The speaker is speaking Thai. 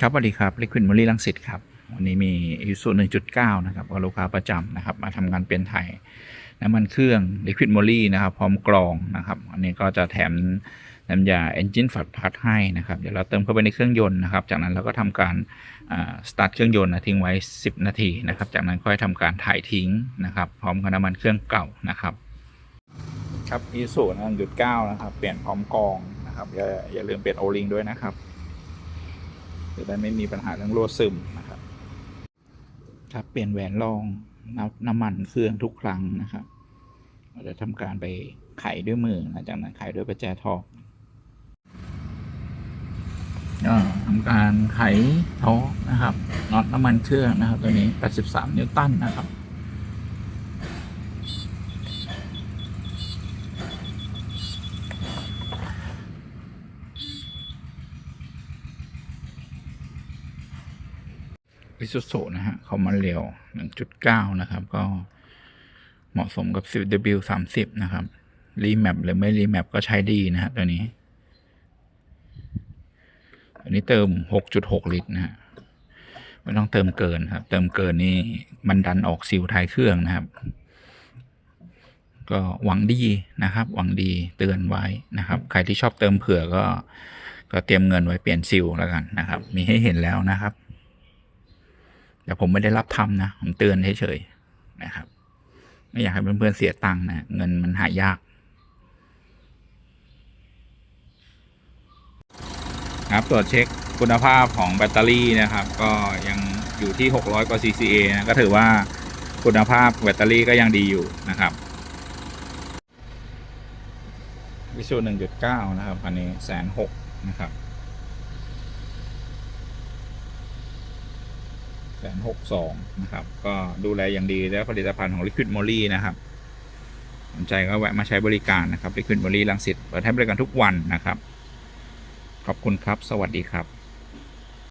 ครับสวัสดีครับลิควิดมอลี่ลังสิตครับ วันนี้มียูสู1.9นะครับกับลูกค้าประจำนะครับ มาทำงานเปลี่ยนไทยน้ำมันเครื่องลิควิดมอลี่นะครับ พร้อมกรองนะครับ อันนี้ก็จะแถมน้ำยา Engine f a t p a t ให้นะครับ เดี๋ยวเราเติมเข้าไปในเครื่องยนต์นะครับ จากนั้นเราก็ทำการสตาร์ทเครื่องยนต์นะทิ้งไว้ 10 นาทีนะครับ จากนั้นค่อยทำการถ่ายทิ้งนะครับ พร้อมกับน้ำมันเครื่องเก่านะครับ ครับอีสูนะจุดเก้านะครับ เปลี่ยนพร้อมกรองนะครับอย่าอย่าลืมเปลี่ยนโอลิงด้วยนะครับ จะได้ไม่มีปัญหาเรื่องรั่วซึมนะครับ ครับเปลี่ยนแหวนรองน้ำน้ำมันเครื่องทุกครั้งนะครับเราจะทำการไปไขด้วยมือนะจากนั้นไขด้วยประแจทอกก็ทำการไขท้อนะครับน็อตน้ำมันเครื่องนะครับ ตัวนี้ 83 นิวตันนะครับ อิสุสุนะฮะเขามาเร็ว 1.9 นะครับ ก็เหมาะสมกับ 10W 30 นะครับ รีแมปหรือไม่รีแมปก็ใช้ดีนะฮะตัวนี้ อันนี้เติม 6.6 ลิตรนะฮะไม่ต้องเติมเกินครับ เติมเกินนี่มันดันออกซิลท้ายเครื่องนะครับ ก็หวังดีนะครับ หวังดีเตือนไว้นะครับ ใครที่ชอบเติมเผื่อก็ ก็เตรียมเงินไว้เปลี่ยนซิลแล้วกันนะครับ มีให้เห็นแล้วนะครับ แต่ผมไม่ได้รับทำนะ ผมเตือนเฉยๆนะครับ ไม่อยากให้เพื่อนๆเสียตังค์นะเงินมันหายาก ครับตรวจเช็คคุณภาพของแบตเตอรี่นะครับ ก็ยังอยู่ที่ 600 กว่า CCA นะก็ถือว่าคุณภาพแบตเตอรี่ก็ยังดีอยู่นะครับวิสู1.9นะครับ อันนี้แสนหกนะครับ แสนหกสองนะครับ ก็ดูแลอย่างดีแล้วผลิตภัณฑ์ของ Liquid m o l y นะครับสนใจก็แวะมาใช้บริการนะครับ Liquid m o l y ลังสิตเปิดให้บริการทุกวันนะครับ ขอบคุณครับ สวัสดีครับ